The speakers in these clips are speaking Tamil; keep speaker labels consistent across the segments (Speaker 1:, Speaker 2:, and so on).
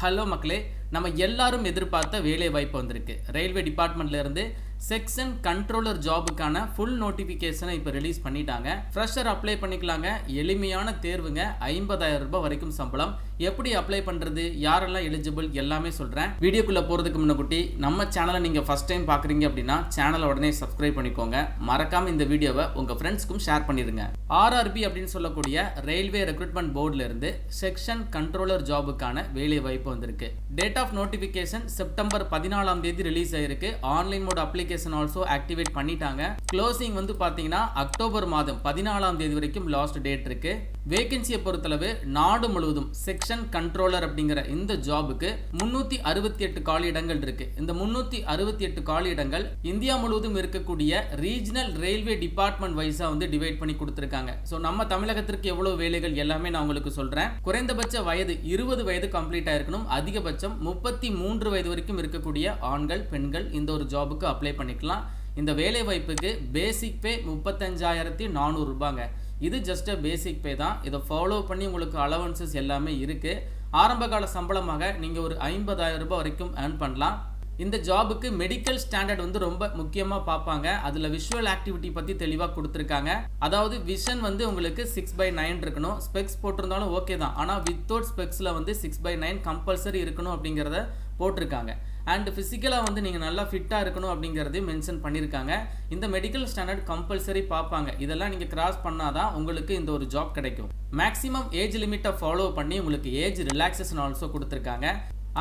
Speaker 1: ಹಲೋ ಮಕ್ಕಳೇ நம்ம எல்லாரும் எதிர்பார்த்த வேலை வாய்ப்பு வந்திருக்கு. ரயில்வே டிபார்ட்மெண்ட்லேருந்து செக்ஷன் கண்ட்ரோலர் ஜாபுக்கான ஃபுல் நோட்டிஃபிகேஷனை இப்போ ரிலீஸ் பண்ணிட்டாங்க. ஃப்ரெஷர் அப்ளை பண்ணிக்கலாங்க. எளிமையான தேர்வுங்க. ஐம்பதாயிரம் ரூபாய் வரைக்கும் சம்பளம். எப்படி அப்ளை பண்ணுறது யாரெல்லாம் எலிஜிபிள் எல்லாமே சொல்கிறேன் வீடியோக்குள்ளே போகிறதுக்கு முன்னக்குட்டி நம்ம சேனலை நீங்கள் ஃபஸ்ட் டைம் பார்க்குறீங்க அப்படின்னா சேனலை உடனே சப்ஸ்கிரைப் பண்ணிக்கோங்க. மறக்காமல் இந்த வீடியோவை உங்கள் ஃப்ரெண்ட்ஸ்க்கும் ஷேர் பண்ணிடுங்க. ஆர்ஆர்பி அப்படின்னு சொல்லக்கூடிய ரயில்வே ரெக்ரூட்மெண்ட் போர்டிலிருந்து செக்ஷன் கண்ட்ரோலர் ஜாபுக்கான வேலை வாய்ப்பு வந்திருக்கு. டேட் ஆஃப் நோட்டிஃபிகேஷன் செப்டம்பர் பதினாலாம் தேதி ரிலீஸ் ஆயிருக்கு. Online mode application also activate பண்ணிட்டாங்க. க்ளோசிங் வந்து பார்த்தீங்கன்னா அக்டோபர் மாதம் பதினாலாம் தேதி வரைக்கும் லாஸ்ட் டேட் இருக்கு. வேகன்சியை பொறுத்தளவு நாடு முழுவதும் செக்ஷன் கண்ட்ரோலர் அப்படிங்கிற இந்த ஜாபுக்கு முன்னூத்தி அறுபத்தி எட்டு காலியிடங்கள் இருக்கு. இந்த முன்னூத்தி அறுபத்தி எட்டு காலியிடங்கள் இந்தியா முழுவதும் இருக்கக்கூடிய ரீஜனல் ரயில்வே டிபார்ட்மெண்ட் வைஸா வந்து டிவைட் பண்ணி கொடுத்துருக்காங்க. ஸோ நம்ம தமிழகத்திற்கு எவ்வளவு வேலைகள் எல்லாமே நான் உங்களுக்கு சொல்றேன். குறைந்தபட்ச வயது இருபது வயது கம்ப்ளீட் ஆயிருக்கணும். அதிகபட்சம் முப்பத்தி மூன்று வயது வரைக்கும் இருக்கக்கூடிய ஆண்கள் பெண்கள் இந்த ஒரு ஜாபுக்கு அப்ளை பண்ணிக்கலாம். இந்த வேலை வாய்ப்புக்கு பேசிக் பே முப்பத்தஞ்சாயிரத்தி நானூறு ரூபாங்க. இது ஜஸ்ட் பேசிக் பே தான். இதை ஃபாலோ பண்ணி உங்களுக்கு அலவன்சஸ் எல்லாமே இருக்குது ஆரம்ப கால சம்பளமாக நீங்கள் ஒரு ஐம்பதாயிரம் ரூபாய் வரைக்கும் ஏர்ன் பண்ணலாம். இந்த ஜாபுக்கு மெடிக்கல் ஸ்டாண்டர்ட் வந்து ரொம்ப முக்கியமாக பார்ப்பாங்க. அதில் விஷுவல் ஆக்டிவிட்டி பற்றி தெளிவாக கொடுத்துருக்காங்க. அதாவது விஷன் வந்து உங்களுக்கு சிக்ஸ் பை நைன் இருக்கணும். ஸ்பெக்ஸ் போட்டிருந்தாலும் ஓகே தான். ஆனால் வித்தவுட் ஸ்பெக்ஸில் வந்து சிக்ஸ் பை நைன் கம்பல்சரி இருக்கணும் அப்படிங்கிறத போட்டிருக்காங்க. அண்ட் ஃபிசிக்கலாக வந்து நீங்கள் நல்லா ஃபிட்டாக இருக்கணும் அப்படிங்கிறதையும் மென்ஷன் பண்ணியிருக்காங்க இந்த மெடிக்கல் ஸ்டாண்டர்ட் கம்பல்சரி பார்ப்பாங்க. இதெல்லாம் நீங்கள் கிராஸ் பண்ணாதான் உங்களுக்கு இந்த ஒரு ஜாப் கிடைக்கும். மேக்ஸிமம் ஏஜ் லிமிட்டை ஃபாலோ பண்ணி உங்களுக்கு ஏஜ் ரிலாக்ஸேஷன் ஆல்சோ கொடுத்துருக்காங்க.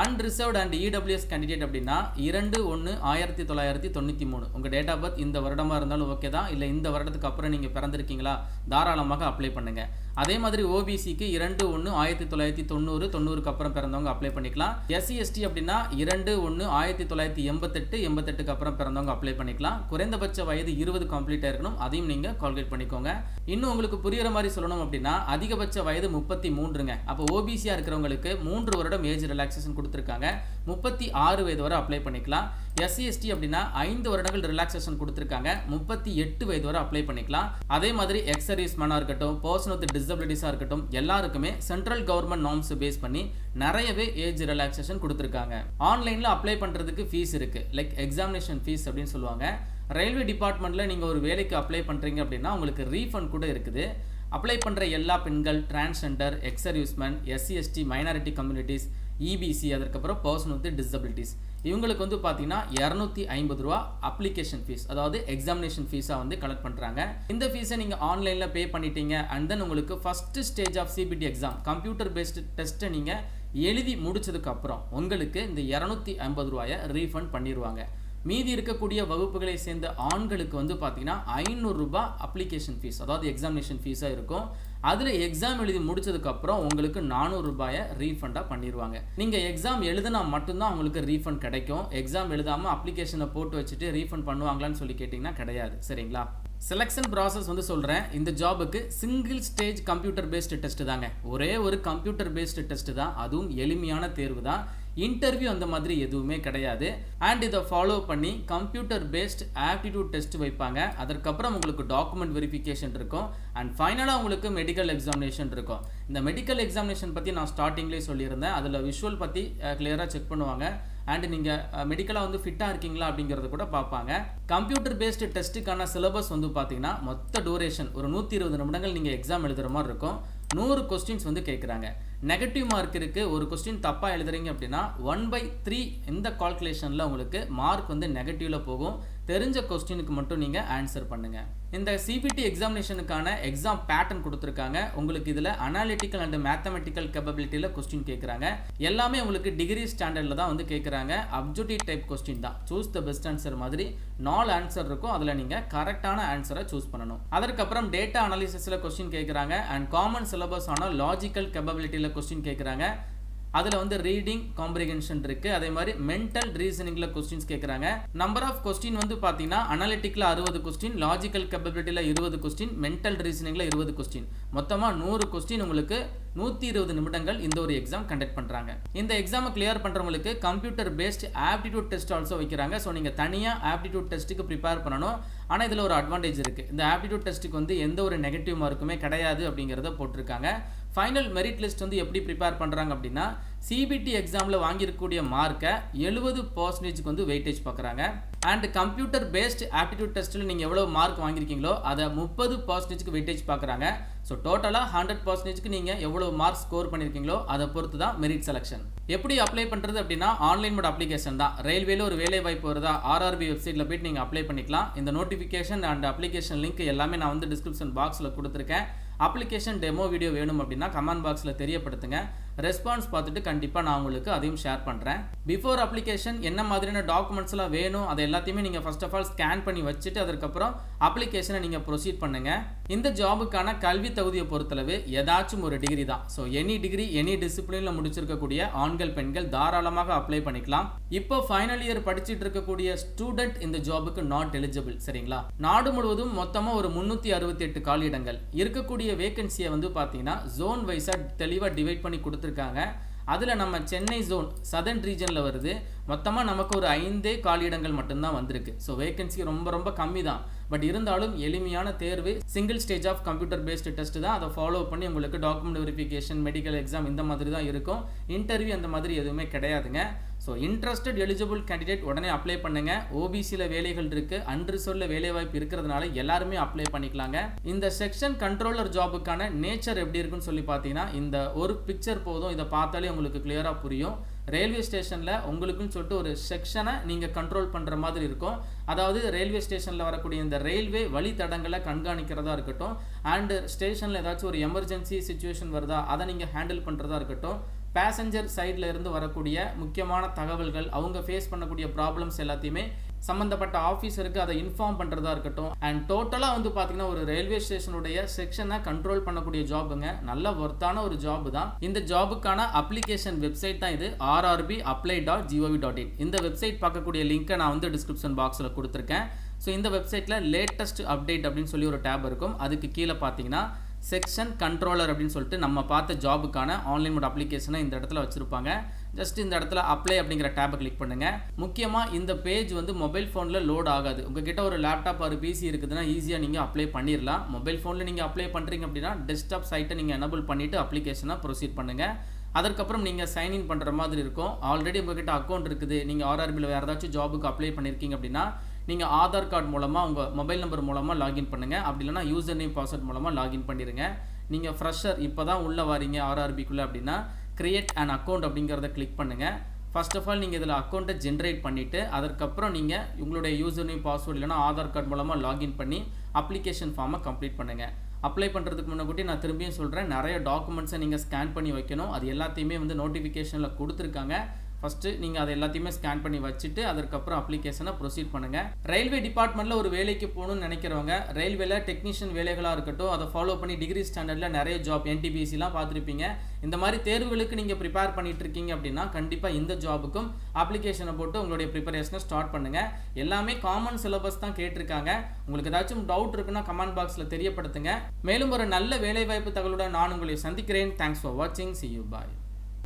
Speaker 1: அன்ரிசர்வ்ட் அண்ட் இடபிள்யூஎஸ் கேண்டிடேட் அப்படின்னா இரண்டு ஒன்று ஆயிரத்தி தொள்ளாயிரத்தி தொண்ணூற்றி மூணு. உங்கள் டேட் ஆஃப் பர்த் இந்த வருடமாக இருந்தாலும் ஓகே தான். இல்லை இந்த வருடத்துக்கு அப்புறம் நீங்கள் பிறந்திருக்கீங்களா? தாராளமாக அப்ளை பண்ணுங்கள் அதே மாதிரி ஓபிசிக்கு இரண்டு ஒன்று ஆயிரத்தி தொள்ளாயிரத்தி தொண்ணூறு தொண்ணூறுக்கு அப்புறம் பிறந்தவங்க அப்ளை பண்ணிக்கலாம். எஸ்சி எஸ்டி அப்படின்னா இரண்டு ஒன்று ஆயிரத்தி தொள்ளாயிரத்தி எண்பத்தெட்டு எண்பத்தெட்டுக்கு அப்புறம் பிறந்தவங்க அப்ளை பண்ணிக்கலாம். குறைந்தபட்ச வயது இருபது கம்ப்ளீட் ஆயிருக்கணும். அதையும் நீங்கள் கால்குலேட் பண்ணிக்கோங்க. இன்னும் உங்களுக்கு புரியுற மாதிரி சொல்லணும் அப்படின்னா அதிகபட்ச வயது முப்பத்தி மூன்றுங்க அப்போ ஓபிசியாக இருக்கிறவங்களுக்கு மூன்று வருடம் ஏஜ் ரிலாக்ஸேஷன் கொடுத்துருக்காங்க. முப்பத்தி ஆறு வயது வரை அப்ளை பண்ணிக்கலாம். எஸ்சிஎஸ்டி அப்படின்னா ஐந்து வருடங்கள் ரிலாக்ஸேஷன் கொடுத்துருக்காங்க. முப்பத்தி எட்டு வயது வரை அப்ளை பண்ணிக்கலாம். அதே மாதிரி எக்ஸ் சர்வீஸ்மேனாக இருக்கட்டும் பர்சன் வித் டிசபிலிட்டிஸாக இருக்கட்டும் எல்லாருக்குமே சென்ட்ரல் கவர்மெண்ட் நார்ம்ஸ் பேஸ் பண்ணி நிறையவே ஏஜ் ரிலாக்ஸேஷன் கொடுத்துருக்காங்க. ஆன்லைனில் அப்ளை பண்ணுறதுக்கு ஃபீஸ் இருக்குது லைக் எக்ஸாமினேஷன் ஃபீஸ் அப்படின்னு சொல்லுவாங்க. ரயில்வே டிபார்ட்மெண்ட்டில் நீங்கள் ஒரு வேலைக்கு அப்ளை பண்ணுறீங்க அப்படின்னா உங்களுக்கு ரீஃபண்ட் கூட இருக்குது. அப்ளை பண்ணுற எல்லா பெண்கள் transgender ex SCST minority communities EBC அதற்கப்புறம் பர்சன் வித் டிசபிலிட்டிஸ் இவங்களுக்கு வந்து பார்த்தீங்கன்னா இரநூத்தி ஐம்பது ரூபா அப்ளிகேஷன் ஃபீஸ் அதாவது எக்ஸாமினேஷன் ஃபீஸாக வந்து கலெக்ட் பண்ணுறாங்க இந்த ஃபீஸை நீங்கள் ஆன்லைனில் பே பண்ணிட்டீங்க அண்ட் தென் உங்களுக்கு first stage of CBT exam computer based டெஸ்ட்டை நீங்கள் எழுதி முடிச்சதுக்கப்புறம் உங்களுக்கு இந்த இரநூத்தி ஐம்பது ரூபாயை ரீஃபண்ட் பண்ணிடுவாங்க மீதி இருக்கக்கூடிய வகுப்புகளை சேர்ந்த ஆண்களுக்கு வந்து பார்த்தீங்கன்னா ஐநூறுரூபா அப்ளிகேஷன் ஃபீஸ் அதாவது எக்ஸாமினேஷன் ஃபீஸாக இருக்கும். அதில் எக்ஸாம் எழுதி முடிச்சதுக்கப்புறம் உங்களுக்கு நானூறு ரூபாயை ரீஃபண்டாக பண்ணிடுவாங்க நீங்கள் எக்ஸாம் எழுதினா மட்டும்தான் உங்களுக்கு ரீஃபண்ட் கிடைக்கும். எக்ஸாம் எழுதாமல் அப்ளிகேஷனை போட்டு வச்சுட்டு ரீஃபண்ட் பண்ணுவாங்களான்னு சொல்லி கேட்டிங்கன்னா கிடையாது. சரிங்களா? செலெக்ஷன் ப்ராசஸ் வந்து சொல்கிறேன் இந்த ஜாபுக்கு single stage computer based test தாங்க. ஒரே ஒரு கம்ப்யூட்டர் பேஸ்டு டெஸ்ட் தான். அதுவும் எளிமையான தேர்வு தான். இன்டர்வியூ அந்த மாதிரி எதுவுமே கிடையாது. அண்ட் இதை ஃபாலோ பண்ணி கம்ப்யூட்டர் பேஸ்ட் ஆப்டிடியூட் டெஸ்ட் வைப்பாங்க. அதற்கப்புறம் உங்களுக்கு டாக்குமெண்ட் வெரிஃபிகேஷன் இருக்கும். அண்ட் ஃபைனலாக உங்களுக்கு மெடிக்கல் எக்ஸாமினேஷன் இருக்கும். இந்த மெடிக்கல் எக்ஸாமினேஷன் பற்றி நான் ஸ்டார்டிங்லேயே சொல்லியிருந்தேன். அதில் விஷுவல் பற்றி கிளியராக செக் பண்ணுவாங்க. அண்ட் நீங்கள் மெடிக்கலாக வந்து ஃபிட்டாக இருக்கீங்களா அப்படிங்கிறத கூட பார்ப்பாங்க. கம்ப்யூட்டர் பேஸ்டு டெஸ்ட்டுக்கான சிலபஸ் வந்து பார்த்தீங்கன்னா மொத்த டூரேஷன் ஒரு நூற்றி இருபது நிமிடங்கள் நீங்கள் எக்ஸாம் எழுதுகிற மாதிரி இருக்கும். நூறு கொஸ்டின்ஸ் வந்து கேட்குறாங்க நெகட்டிவ் மார்க் இருக்குது ஒரு கொஸ்டின் தப்பாக எழுதுறீங்க அப்படின்னா ஒன் பை த்ரீ இந்த கால்குலேஷனில் உங்களுக்கு மார்க் வந்து நெகட்டிவில் போகும். தெரிஞ்ச கொஸ்டினுக்கு மட்டும் நீங்கள் ஆன்சர் பண்ணுங்கள் இந்த சிபிடி எக்ஸாமினேஷனுக்கான எக்ஸாம் பேட்டர்ன் கொடுத்துருக்காங்க. உங்களுக்கு இதில் அனாலிட்டிக்கல் அண்ட் மேத்தமெட்டிக்கல் கேப்பபிலிட்டியில் கொஸ்டின் கேட்குறாங்க எல்லாமே உங்களுக்கு டிகிரி ஸ்டாண்டர்டில் தான் வந்து கேட்குறாங்க அப்ஜெக்டிவ் டைப் கொஸ்டின் தான். சூஸ் த பெஸ்ட் ஆன்சர் மாதிரி நாலு ஆன்சர் இருக்கும். அதில் நீங்கள் கரெக்டான ஆன்சரை சூஸ் பண்ணணும். அதற்கப்புறம் டேட்டா அனாலிசிஸில் கொஸ்டின் கேட்குறாங்க அண்ட் காமன் சிலபஸ் லாஜிக்கல் கேப்பபிலிட்டியில் கொஸ்டின் கேட்குறாங்க அதில் வந்து ரீடிங் காம்ப்ரிகென்ஷன் இருக்குது அதே மாதிரி மென்டல் ரீசனிங்கில் கொஸ்டின்ஸ் கேட்குறாங்க நம்பர் ஆஃப் கொஸ்டின் வந்து பார்த்தீங்கன்னா அனாலிட்டிக்கில் அறுபது கொஸ்டின் லாஜிக்கல் கேப்பபிலிட்டியில் இருபது கொஸ்டின் மென்டல் ரீசனிங்கில் இருபது கொஸ்டின் மொத்தமாக நூறு கொஸ்டின் உங்களுக்கு நூற்றி இருபது நிமிடங்கள் இந்த ஒரு எக்ஸாம் கண்டக்ட் பண்ணுறாங்க இந்த எக்ஸாமை கிளியர் பண்ணுறவங்களுக்கு computer based aptitude test also வைக்கிறாங்க. ஸோ நீங்கள் தனியாக ஆப்டிடியூட் டெஸ்ட்டுக்கு ப்ரிப்பேர் பண்ணணும். ஆனால் இதில் ஒரு அட்வான்டேஜ் இருக்குது இந்த ஆப்டிடியூட் டெஸ்ட்டுக்கு வந்து எந்த ஒரு நெகட்டிவ் மார்க்குமே கிடையாது அப்படிங்கிறத போட்டிருக்காங்க. ஃபைனல் மெரிட் லிஸ்ட் வந்து எப்படி ப்ரிப்பேர் பண்ணுறாங்க அப்படின்னா சிபிடி எக்ஸாமில் வாங்கியிருக்கக்கூடிய மார்க்கை எழுபது பர்சன்டேஜுக்கு வந்து வெயிட்டேஜ் பார்க்குறாங்க அண்ட் கம்ப்யூட்டர் பேஸ்ட் ஆப்டிடியூட் டெஸ்ட்டில் நீங்கள் எவ்வளோ மார்க் வாங்கியிருக்கீங்களோ அதை முப்பது பர்சன்டேஜ்க்கு வெயிட்டேஜ் பார்க்குறாங்க ஸோ டோட்டலாக ஹண்ட்ரட் பர்சன்டேஜ்க்கு நீங்கள் எவ்வளோ மார்க் ஸ்கோர் பண்ணியிருக்கீங்களோ அதை பொறுத்து தான் மெரிட் செலெக்ஷன் எப்படி அப்ளை பண்ணுறது அப்படின்னா ஆன்லைன் மோட் அப்ளிகேஷன் தான். ரயில்வேல ஒரு வேலை வாய்ப்பு வருதா ஆர்ஆர்பி வெப்சைட்டில் போய்ட்டு நீங்கள் அப்ளை பண்ணிக்கலாம். இந்த நோட்டிஃபிகேஷன் அண்ட் அப்ளிகேஷன் லிங்க் எல்லாமே நான் வந்து டிஸ்கிரிப்ஷன் பாக்ஸில் கொடுத்துருக்கேன். அப்ளிகேஷன் டெமோ வீடியோ வேணும் அப்படின்னா கமெண்ட் பாக்ஸில் தெரியப்படுத்துங்க. ரெஸ்பான்ஸ் பார்த்துட்டு கண்டிப்பாக நான் உங்களுக்கு அதையும் ஷேர் பண்ணுறேன் பிஃபோர் அப்ளிகேஷன் என்ன மாதிரியான டாக்குமெண்ட்ஸ்லாம் வேணும் அதை எல்லாத்தையுமே நீங்கள் ஃபர்ஸ்ட் ஆஃப் ஆல் ஸ்கேன் பண்ணி வச்சுட்டு அதுக்கப்புறம் அப்ளிகேஷனை நீங்கள் ப்ரொசீட் பண்ணுங்கள் இந்த ஜாபுக்கான கல்வி தகுதியை பொறுத்தளவு ஏதாச்சும் ஒரு டிகிரி தான். ஸோ எனி டிகிரி எனி டிசிப்ளினில் முடிச்சிருக்கக்கூடிய ஆண்கள் பெண்கள் தாராளமாக அப்ளை பண்ணிக்கலாம். இப்போ ஃபைனல் இயர் படிச்சுட்டு இருக்கக்கூடிய ஸ்டூடெண்ட் இந்த ஜாபுக்கு நாட் எலிஜிபிள் சரிங்களா? நாடு முழுவதும் மொத்தமாக ஒரு முந்நூற்றி அறுபத்தி எட்டு காலியிடங்கள். இருக்கக்கூடிய வேகன்சியை வந்து பார்த்தீங்கன்னா ஜோன் வைஸாக தெளிவாக டிவைட் பண்ணி கொடுத்து கொடுத்துருக்காங்க. அதில் நம்ம சென்னை ஜோன் சதர்ன் ரீஜனில் வருது. மொத்தமாக நமக்கு ஒரு ஐந்தே காலியிடங்கள் மட்டும்தான் வந்திருக்கு. ஸோ வேகன்சி ரொம்ப ரொம்ப கம்மி தான் பட் இருந்தாலும் எளிமையான தேர்வு single stage of computer based test தான். அதை ஃபாலோ பண்ணி உங்களுக்கு டாக்குமெண்ட் வெரிஃபிகேஷன் மெடிக்கல் எக்ஸாம் இந்த மாதிரி தான் இருக்கும். இன்டர்வியூ அந்த மாதிரி எதுவுமே கிடையாதுங்க. ஸோ இன்ட்ரெஸ்டட் எலிஜிபிள் கேண்டிடேட் உடனே அப்ளை பண்ணுங்க. ஓபிசியில் வேலைகள் இருக்குது அன்ரிசர்வ்ல வேலை வாய்ப்பு இருக்கிறதுனால எல்லாருமே அப்ளை பண்ணிக்கலாங்க. இந்த செக்ஷன் கண்ட்ரோலர் ஜாபுக்கான நேச்சர் எப்படி இருக்குன்னு சொல்லி பார்த்தீங்கன்னா இந்த ஒரு பிக்சர் போதும். இதை பார்த்தாலே உங்களுக்கு கிளியராக புரியும். ரயில்வே ஸ்டேஷனில் உங்களுக்குன்னு சொல்லிட்டு ஒரு செக்ஷனை நீங்கள் கண்ட்ரோல் பண்ணுற மாதிரி இருக்கும். அதாவது ரயில்வே ஸ்டேஷனில் வரக்கூடிய இந்த ரயில்வே வழித்தடங்களை கண்காணிக்கிறதா இருக்கட்டும் அண்டு ஸ்டேஷனில் ஏதாச்சும் ஒரு எமர்ஜென்சி சுச்சுவேஷன் வருதா அதை நீங்கள் ஹேண்டில் பண்ணுறதா இருக்கட்டும். பேசஞ்சர் சைடில் இருந்து வரக்கூடிய முக்கியமான தகவல்கள் அவங்க ஃபேஸ் பண்ணக்கூடிய ப்ராப்ளம்ஸ் எல்லாத்தையுமே சம்மந்தப்பட்ட ஆஃபீஸருக்கு அதை இன்ஃபார்ம் பண்ணுறதா இருக்கட்டும். அண்ட் டோட்டலாக வந்து பார்த்தீங்கன்னா ஒரு ரயில்வே ஸ்டேஷனுடைய செக்ஷனை கண்ட்ரோல் பண்ணக்கூடிய ஜாபுங்க நல்ல ஒர்த்தான ஒரு ஜாப் தான். இந்த ஜாபுக்கான அப்ளிகேஷன் வெப்சைட் தான் இது. RRB apply dot gov dot in இந்த வெப்சைட் பார்க்கக்கூடிய லிங்க்கை நான் வந்து டிஸ்கிரிப்ஷன் பாக்ஸில் கொடுத்துருக்கேன். ஸோ இந்த வெப்சைட்டில் லேட்டஸ்ட் அப்டேட் அப்படின்னு சொல்லி ஒரு டேப் இருக்கும். அதுக்கு கீழே பார்த்தீங்கன்னா செக்ஷன் கண்ட்ரோலர் அப்படின்னு சொல்லிட்டு நம்ம பார்த்த ஜாபுக்கான ஆன்லைன் மோட் அப்ளிகேஷனை இந்த இடத்துல வச்சுருப்பாங்க. ஜஸ்ட் இந்த இடத்துல அப்ளை அப்படிங்கிற டேப்பை கிளிக் பண்ணுங்கள் முக்கியமாக இந்த பேஜ் வந்து மொபைல் ஃபோனில் லோட் ஆகாது. உங்ககிட்ட ஒரு லேப்டாப் ஒரு பிசி இருக்குதுன்னா ஈஸியாக நீங்கள் அப்ளை பண்ணிடலாம் மொபைல் ஃபோனில் நீங்கள் அப்ளை பண்ணுறீங்க அப்படின்னா டெஸ்க்டாப் சைட்டை நீங்கள் எனபிள் பண்ணிவிட்டு அப்ளிகேஷனை ப்ரொசீட் பண்ணுங்கள் அதற்கப்புறம் நீங்கள் சைன்இன் பண்ணுற மாதிரி இருக்கும். ஆல்ரெடி உங்ககிட்ட அக்கௌண்ட் இருக்குது. நீங்கள் ஆர்ஆர்பியில் வேறு ஏதாச்சும் ஜாபுக்கு அப்ளை பண்ணியிருக்கீங்க அப்படின்னா நீங்கள் ஆதார் கார்டு மூலமாக உங்கள் மொபைல் நம்பர் மூலமாக லாகின் பண்ணுங்கள் அப்படி இல்லைனா யூசர் நேம் பாஸ்வேர்ட் மூலமாக லாகின் பண்ணிடுங்க நீங்கள் ஃப்ரெஷர் இப்போ தான் உள்ளே வரீங்க ஆர்ஆர்பிக்குள்ளே அப்படின்னா க்ரியேட் அண்ட் அக்கௌண்ட் அப்படிங்கிறத கிளிக் பண்ணுங்கள் ஃபர்ஸ்ட் ஆஃப் ஆல் நீங்கள் இதில் அக்கௌண்ட்டை ஜென்ரேட் பண்ணிவிட்டு அதற்கப்புறம் நீங்கள் உங்களுடைய யூசர் நேம் பாஸ்வேர்ட் இல்லைனா ஆதார் கார்டு மூலமாக லாகின் பண்ணி அப்ளிகேஷன் ஃபார்மை கம்ப்ளீட் பண்ணுங்கள் அப்ளை பண்ணுறதுக்கு முன்னாடி நான் திரும்பியும் சொல்கிறேன் நிறைய டாக்குமெண்ட்ஸை நீங்கள் ஸ்கேன் பண்ணி வைக்கணும். அது எல்லாத்தையுமே வந்து நோட்டிஃபிகேஷனில் கொடுத்துருக்காங்க. ஃபஸ்ட்டு நீங்கள் அதை எல்லாத்தையுமே ஸ்கேன் பண்ணி வச்சுட்டு அதற்கப்புறம் அப்ளிகேஷனை ப்ரொசீட் பண்ணுங்கள் ரயில்வே டிபார்ட்மெண்ட்டில் ஒரு வேலைக்கு போகணும்னு நினைக்கிறவங்க ரயில்வேல டெக்னீஷியன் வேலைகளாக இருக்கட்டும் அதை ஃபாலோ பண்ணி டிகிரி ஸ்டாண்டர்டில் நிறைய ஜாப் என்டிபிசிலாம் பார்த்துருப்பீங்க. இந்த மாதிரி தேர்வுகளுக்கு நீங்கள் ப்ரிப்பேர் பண்ணிட்டு இருக்கீங்க அப்படின்னா கண்டிப்பாக இந்த ஜாபுக்கும் அப்ளிகேஷனை போட்டு உங்களுடைய ப்ரிப்பரேஷனை ஸ்டார்ட் பண்ணுங்கள் எல்லாமே காமன் சிலபஸ் தான் கேட்டிருக்காங்க. உங்களுக்கு ஏதாச்சும் டவுட் இருக்குன்னா கமெண்ட் பாக்ஸில் தெரியப்படுத்துங்க. மேலும் ஒரு நல்ல வேலைவாய்ப்பு தகவலுடன் நான் உங்களை சந்திக்கிறேன். தேங்க்ஸ் ஃபார் வாட்சிங் சி யூ பாய்